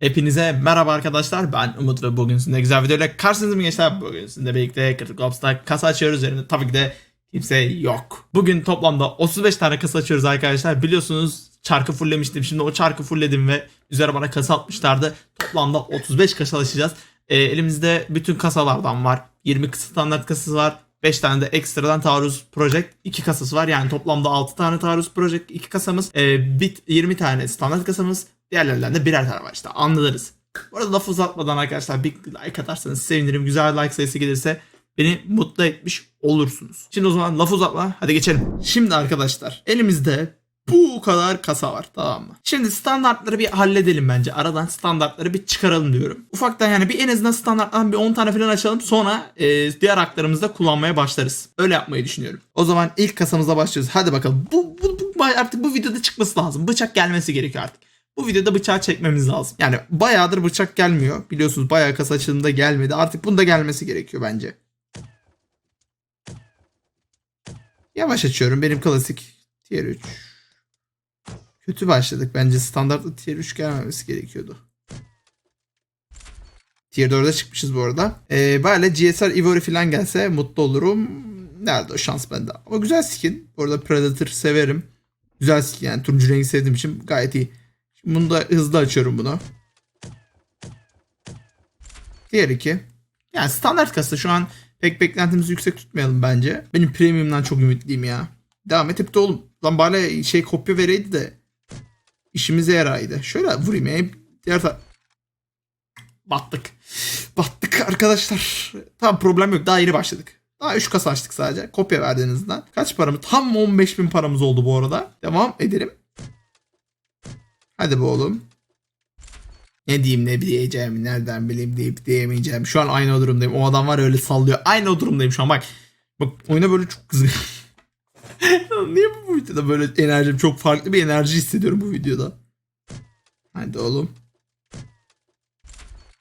Hepinize merhaba arkadaşlar. Ben Umut ve bugün sizinle güzel videoyla karşınızdayım gençler. Bugün sizinle birlikte Critical Ops'ta kasa açıyoruz. Üzerinde tabii ki de kimse yok. Bugün toplamda 35 tane kasa açıyoruz arkadaşlar. Biliyorsunuz çarkı fulllemiştim. Şimdi o çarkı fullledim ve üzerine bana kasa atmışlardı. Toplamda 35 kasa açacağız. Ee, elimizde bütün kasalardan var. 20 standart kasası var. 5 tane de ekstradan taarruz project 2 kasası var. Yani toplamda 6 tane taarruz project 2 kasamız. Ee, bit 20 tane standart kasamız. Diğerlerinden de birer tane var işte anladınız. Bu arada laf uzatmadan arkadaşlar bir like atarsanız sevinirim. Güzel like sayısı gelirse beni mutlu etmiş olursunuz. Şimdi o zaman laf uzatma hadi geçelim. Şimdi arkadaşlar elimizde bu kadar kasa var tamam mı? Şimdi standartları bir halledelim bence. Aradan standartları bir çıkaralım diyorum. Ufaktan yani bir en azından standarttan bir 10 tane falan açalım. Sonra e, diğer haklarımızda kullanmaya başlarız. Öyle yapmayı düşünüyorum. O zaman ilk kasamıza başlıyoruz. Hadi bakalım. Bu, bu, bu artık bu videoda çıkması lazım. Bıçak gelmesi gerekiyor artık. Bu videoda bıçağı çekmemiz lazım. Yani bayağıdır bıçak gelmiyor. Biliyorsunuz bayağı kasa açılımda gelmedi. Artık bunda gelmesi gerekiyor bence. Yavaş açıyorum. Benim klasik tier 3. Kötü başladık. Bence standartlı tier 3 gelmemesi gerekiyordu. Tier 4'e çıkmışız bu arada. Ee, böyle GSR Ivory falan gelse mutlu olurum. Nerede o şans bende. Ama güzel skin. Bu arada Predator severim. Güzel skin yani. Turuncu rengi sevdiğim için gayet iyi. Şimdi bunu da hızlı açıyorum bunu. Diğer iki. Yani standart kasa şu an pek beklentimizi yüksek tutmayalım bence. Benim premium'dan çok ümitliyim ya. Devam et hep de oğlum. Lan bari şey kopya vereydi de işimize yaraydı. Şöyle vurayım ya. Diğer ta- Battık. Battık arkadaşlar. Tamam problem yok. Daha yeni başladık. Daha 3 kasa açtık sadece. Kopya verdiğinizden. Kaç paramız? Tam 15 bin paramız oldu bu arada. Devam edelim. Hadi be oğlum. Ne diyeyim ne diyeceğim nereden bileyim deyip diyemeyeceğim. Şu an aynı o durumdayım. O adam var öyle sallıyor. Aynı o durumdayım şu an bak. Bak oyuna böyle çok kızgın. Niye bu videoda böyle enerjim çok farklı bir enerji hissediyorum bu videoda. Hadi oğlum.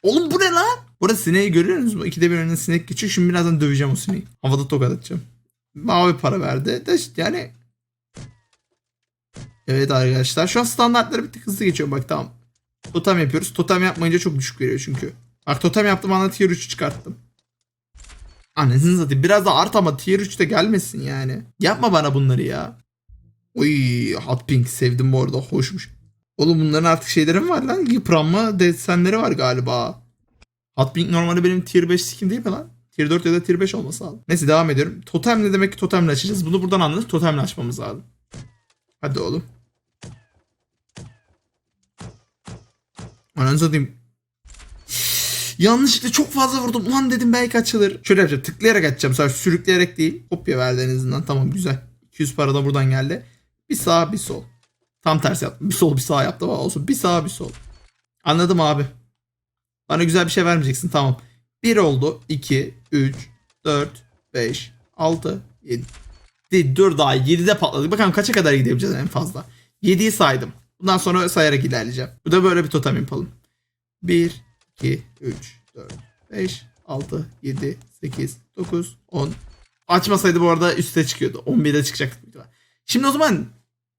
Oğlum bu ne lan? Burada sineği görüyor musunuz? İkide bir önüne sinek geçiyor. Şimdi birazdan döveceğim o sineği. Havada tokat atacağım. Mavi para verdi. De işte yani Evet arkadaşlar. Şu an standartları bir tık hızlı geçiyor. Bak tamam. Totem yapıyoruz. Totem yapmayınca çok düşük veriyor çünkü. Bak totem yaptım ana tier 3 çıkarttım. Anasını satayım. Biraz da art ama tier 3'te gelmesin yani. Yapma bana bunları ya. Oy hot pink sevdim bu arada. Hoşmuş. Oğlum bunların artık şeyleri mi var lan? Yıpranma desenleri var galiba. Hot pink normalde benim tier 5 skin değil mi lan? Tier 4 ya da tier 5 olması lazım. Neyse devam ediyorum. Totem ne demek ki totemle açacağız. Bunu buradan anladık. Totemle açmamız lazım. Hadi oğlum. Ananı satayım. Yanlışlıkla çok fazla vurdum. Ulan dedim belki açılır. Şöyle yapacağım. Tıklayarak açacağım. Sadece sürükleyerek değil. Kopya verdi en azından. Tamam güzel. 200 para da buradan geldi. Bir sağ bir sol. Tam tersi yaptım. Bir sol bir sağ yaptım ama olsun. Bir sağ bir sol. Anladım abi. Bana güzel bir şey vermeyeceksin. Tamam. 1 oldu. 2, 3, 4, 5, 6, 7. Dur daha 7'de patladık. Bakalım kaça kadar gidebileceğiz en fazla. 7'yi saydım. Bundan sonra sayarak ilerleyeceğim. Bu da böyle bir totem yapalım. 1, 2, 3, 4, 5, 6, 7, 8, 9, 10. Açmasaydı bu arada üste çıkıyordu. 11'de çıkacak. Şimdi o zaman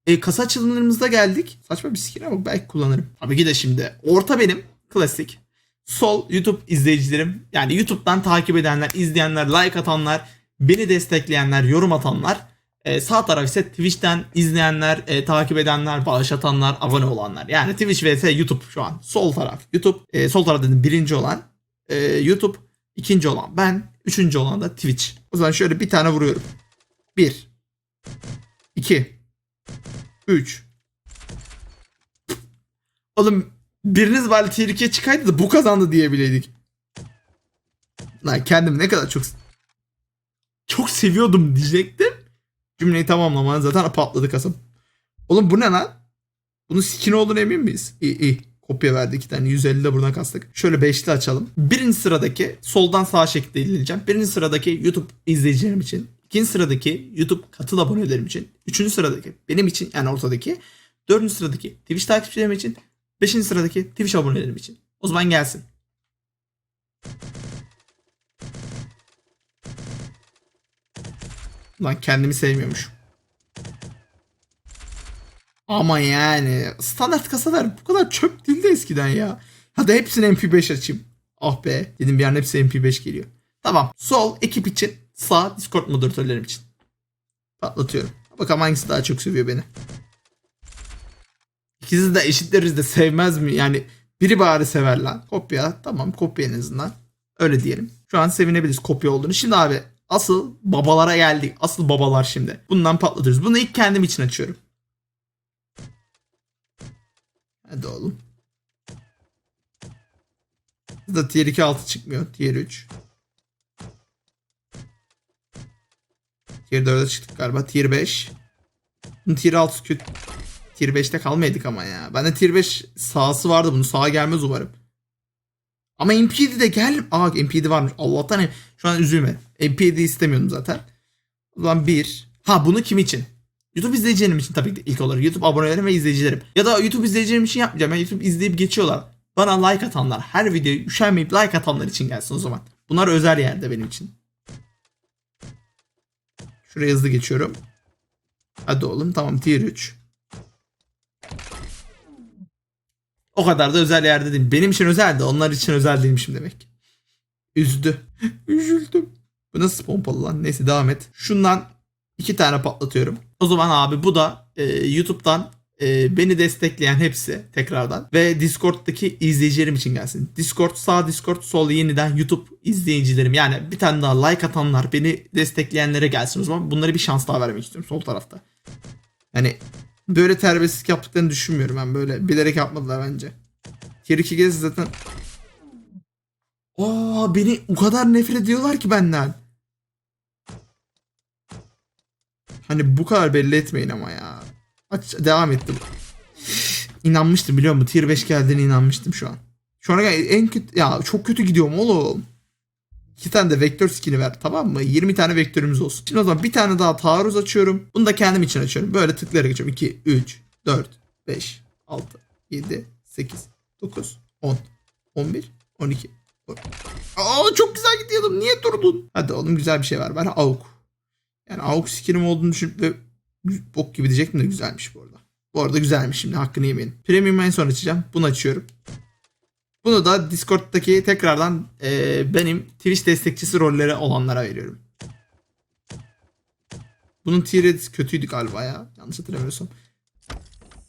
e, kasa açılımlarımızda geldik. Saçma bir skin ama belki kullanırım. Tabii ki de şimdi. Orta benim. Klasik. Sol YouTube izleyicilerim. Yani YouTube'dan takip edenler, izleyenler, like atanlar, beni destekleyenler, yorum atanlar. E, sağ taraf ise Twitch'ten izleyenler, e, takip edenler, bağış atanlar, abone olanlar. Yani Twitch vs YouTube şu an. Sol taraf YouTube. E, sol taraf dedim birinci olan e, YouTube. ikinci olan ben. Üçüncü olan da Twitch. O zaman şöyle bir tane vuruyorum. Bir. iki, Üç. Oğlum biriniz bari 2'ye çıkaydı da bu kazandı diyebileydik. Lan kendimi ne kadar çok çok seviyordum diyecektim. Cümleyi tamamlamadan zaten patladı kasım. Oğlum bu ne lan? Bunun skin olduğunu emin miyiz? İyi iyi. Kopya verdi iki tane. 150 de buradan kastık. Şöyle beşli açalım. Birinci sıradaki soldan sağa şekilde ilerleyeceğim. Birinci sıradaki YouTube izleyicilerim için. İkinci sıradaki YouTube katıl abonelerim için. Üçüncü sıradaki benim için yani ortadaki. Dördüncü sıradaki Twitch takipçilerim için. Beşinci sıradaki Twitch abonelerim için. O zaman gelsin. Lan kendimi sevmiyormuş. Ama yani standart kasalar bu kadar çöp değildi eskiden ya. Hadi hepsini MP5 açayım. Ah be. Dedim bir an hepsi MP5 geliyor. Tamam. Sol ekip için. Sağ Discord moderatörlerim için. Patlatıyorum. Bakalım hangisi daha çok seviyor beni. İkisi de eşitleriz de sevmez mi? Yani biri bari sever lan. Kopya. Tamam kopya en azından. Öyle diyelim. Şu an sevinebiliriz kopya olduğunu. Şimdi abi asıl babalara geldik. Asıl babalar şimdi. Bundan patlatıyoruz. Bunu ilk kendim için açıyorum. Hadi oğlum. Burada tier 2 altı çıkmıyor. Tier 3. Tier 4'e çıktık galiba. Tier 5. Bunun tier 6 kötü. Tier 5'te kalmaydık ama ya. Bende tier 5 sahası vardı. Bunun sağa gelmez umarım. Ama MPD de gel. Aa MPD varmış. Allah'tan şu an üzülme. MPD istemiyordum zaten. O zaman 1. Ha bunu kim için? YouTube izleyicilerim için tabii ki ilk olarak. YouTube abonelerim ve izleyicilerim. Ya da YouTube izleyicilerim için yapmayacağım. Ben YouTube izleyip geçiyorlar. Bana like atanlar, her videoyu üşenmeyip like atanlar için gelsin o zaman. Bunlar özel yerde benim için. Şuraya hızlı geçiyorum. Hadi oğlum tamam tier 3. O kadar da özel yerde değil. Benim için özeldi. Onlar için özel değilmişim demek. Üzdü. Üzüldüm. Bu nasıl pompalı lan? Neyse devam et. Şundan iki tane patlatıyorum. O zaman abi bu da e, YouTube'dan e, beni destekleyen hepsi tekrardan ve Discord'daki izleyicilerim için gelsin. Discord sağ Discord sol yeniden YouTube izleyicilerim yani bir tane daha like atanlar beni destekleyenlere gelsin o zaman bunlara bir şans daha vermek istiyorum sol tarafta. Yani böyle terbiyesizlik yaptıklarını düşünmüyorum ben böyle bilerek yapmadılar bence. Tier 2 gez zaten Aa beni o kadar nefret ediyorlar ki benden. Hani bu kadar belli etmeyin ama ya. Aç, devam ettim. İnanmıştım biliyor musun? Tier 5 geldiğine inanmıştım şu an. Şu ana en kötü... Ya çok kötü gidiyorum oğlum. İki tane de vektör skin'i ver tamam mı? 20 tane vektörümüz olsun. Şimdi o zaman bir tane daha taarruz açıyorum. Bunu da kendim için açıyorum. Böyle tıklayarak açıyorum. 2, 3, 4, 5, 6, 7, 8, 9, 10, 11, 12. 13. Aa çok güzel gidiyordum. Niye durdun? Hadi oğlum güzel bir şey var. Ben AUK. Yani AUK skin'im olduğunu düşünüp de bok gibi diyecektim de güzelmiş bu arada. Bu arada güzelmiş şimdi hakkını yemeyin. Premium en son açacağım. Bunu açıyorum. Bunu da Discord'daki tekrardan eee, benim Twitch destekçisi rolleri olanlara veriyorum. Bunun tier 7 kötüydü galiba ya. Yanlış hatırlamıyorsam.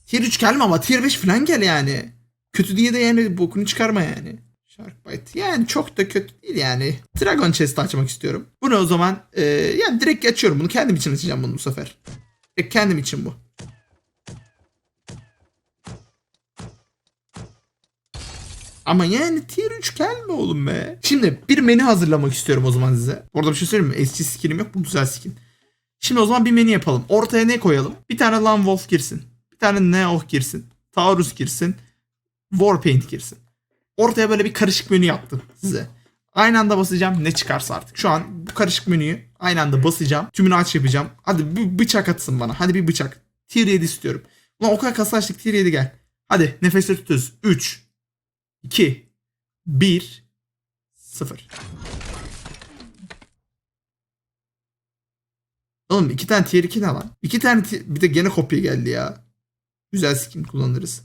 Tier 3 gelme ama tier 5 falan gel yani. Kötü diye de yani bokunu çıkarma yani. Sharkbite yani çok da kötü değil yani. Dragon Chest açmak istiyorum. Bunu o zaman eee, yani direkt açıyorum bunu. Kendim için açacağım bunu bu sefer. Direkt kendim için bu. Ama yani tier 3 gelme oğlum be. Şimdi bir menü hazırlamak istiyorum o zaman size. Orada bir şey söyleyeyim mi? Eski skinim yok bu güzel skin. Şimdi o zaman bir menü yapalım. Ortaya ne koyalım? Bir tane Lan Wolf girsin. Bir tane Neoh girsin. Taurus girsin. Warpaint girsin. Ortaya böyle bir karışık menü yaptım size. Aynı anda basacağım ne çıkarsa artık. Şu an bu karışık menüyü aynı anda basacağım. Tümünü aç yapacağım. Hadi bir bıçak atsın bana. Hadi bir bıçak. Tier 7 istiyorum. Ulan o kadar kasa açtık tier 7 gel. Hadi nefesle tutuyoruz. 3 2 1 0 Oğlum iki tane tier 2 ne lan? İki tane bir de gene kopya geldi ya. Güzel skin kullanırız.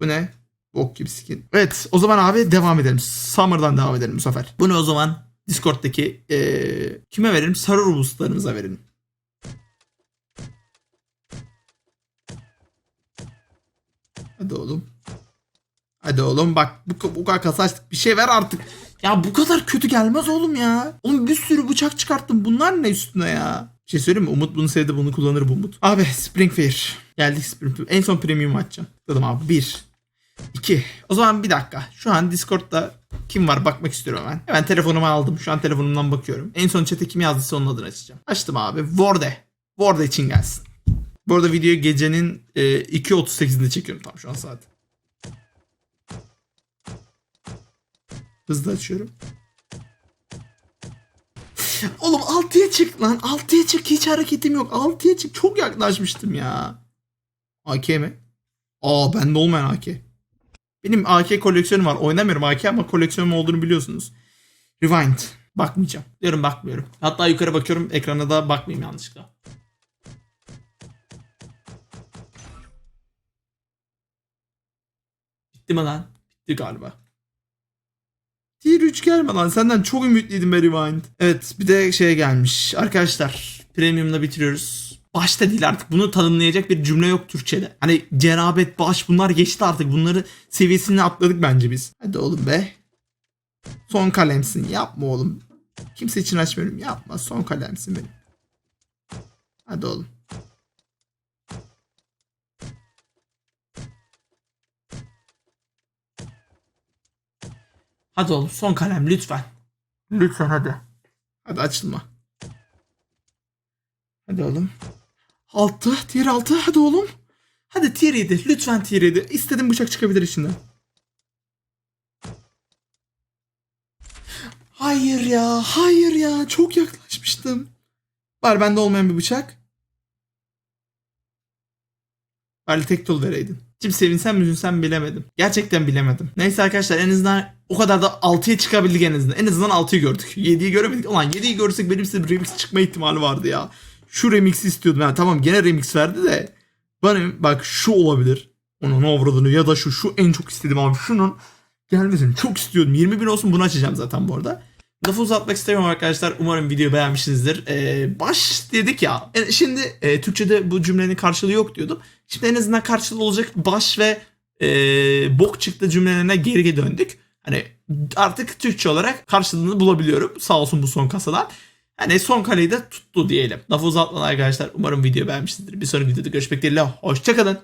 Bu ne? Bok gibi skin. Evet o zaman abi devam edelim. Summer'dan devam edelim bu sefer. Bunu o zaman Discord'daki eee, kime verelim? Sarı Rubuslarımıza verelim. Hadi oğlum. Hadi oğlum bak bu, bu kadar kasa açtık. Bir şey ver artık. Ya bu kadar kötü gelmez oğlum ya. Oğlum bir sürü bıçak çıkarttım. Bunlar ne üstüne ya? Bir şey söyleyeyim mi? Umut bunu sevdi bunu kullanır bu Umut. Abi Spring Fair. Geldik Spring Fair. En son premium açacağım. Dedim abi 1. 2. O zaman bir dakika. Şu an Discord'da kim var bakmak istiyorum hemen. Hemen telefonumu aldım. Şu an telefonumdan bakıyorum. En son chat'e kim yazdıysa onun adını açacağım. Açtım abi. Vorde. Vorde için gelsin. Bu arada videoyu gecenin e, 2.38'inde çekiyorum tam şu an saat. Hızlı açıyorum. Oğlum 6'ya çık lan. 6'ya çık. Hiç hareketim yok. 6'ya çık. Çok yaklaşmıştım ya. AK mi? Aa bende olmayan AK. Benim AK koleksiyonum var. Oynamıyorum AK ama koleksiyonum olduğunu biliyorsunuz. Rewind. Bakmayacağım. Diyorum bakmıyorum. Hatta yukarı bakıyorum. Ekrana da bakmayayım yanlışlıkla. Bitti mi lan? Bitti galiba. Tier 3 gelme lan. Senden çok ümitliydim be Rewind. Evet bir de şey gelmiş. Arkadaşlar Premium'da bitiriyoruz. Başta değil artık. Bunu tanımlayacak bir cümle yok Türkçe'de. Hani cenabet, baş bunlar geçti artık. Bunları seviyesini atladık bence biz. Hadi oğlum be. Son kalemsin. Yapma oğlum. Kimse için açmıyorum. Yapma. Son kalemsin benim. Hadi oğlum. Hadi oğlum son kalem lütfen. Lütfen hadi. Hadi açılma. Hadi oğlum. 6. Tier 6. Hadi oğlum. Hadi tier 7. Lütfen tier 7. İstediğin bıçak çıkabilir içinden. Hayır ya. Hayır ya. Çok yaklaşmıştım. Var bende olmayan bir bıçak. Bari tek tol vereydin. Şimdi sevinsem mi üzülsem bilemedim. Gerçekten bilemedim. Neyse arkadaşlar en azından o kadar da 6'ya çıkabildik en azından. En azından 6'yı gördük. 7'yi göremedik. Ulan 7'yi görsek benim size bir remix çıkma ihtimali vardı ya. Şu remix'i istiyordum. Yani tamam gene remix verdi de. Benim bak şu olabilir. Onun avradını ya da şu. Şu en çok istedim abi. Şunun gelmesini çok istiyordum. 20 bin olsun bunu açacağım zaten bu arada. Lafı uzatmak istemiyorum arkadaşlar. Umarım videoyu beğenmişsinizdir. Ee, baş dedik ya. E, Şimdi e, Türkçe'de bu cümlenin karşılığı yok diyordum. Şimdi en azından karşılığı olacak baş ve e, bok çıktı cümlelerine geri döndük. Hani artık Türkçe olarak karşılığını bulabiliyorum. Sağ olsun bu son kasadan. Hani son kaleyi de tuttu diyelim. Lafı uzatmadan arkadaşlar. Umarım video beğenmişsinizdir. Bir sonraki videoda görüşmek dileğiyle. Hoşçakalın.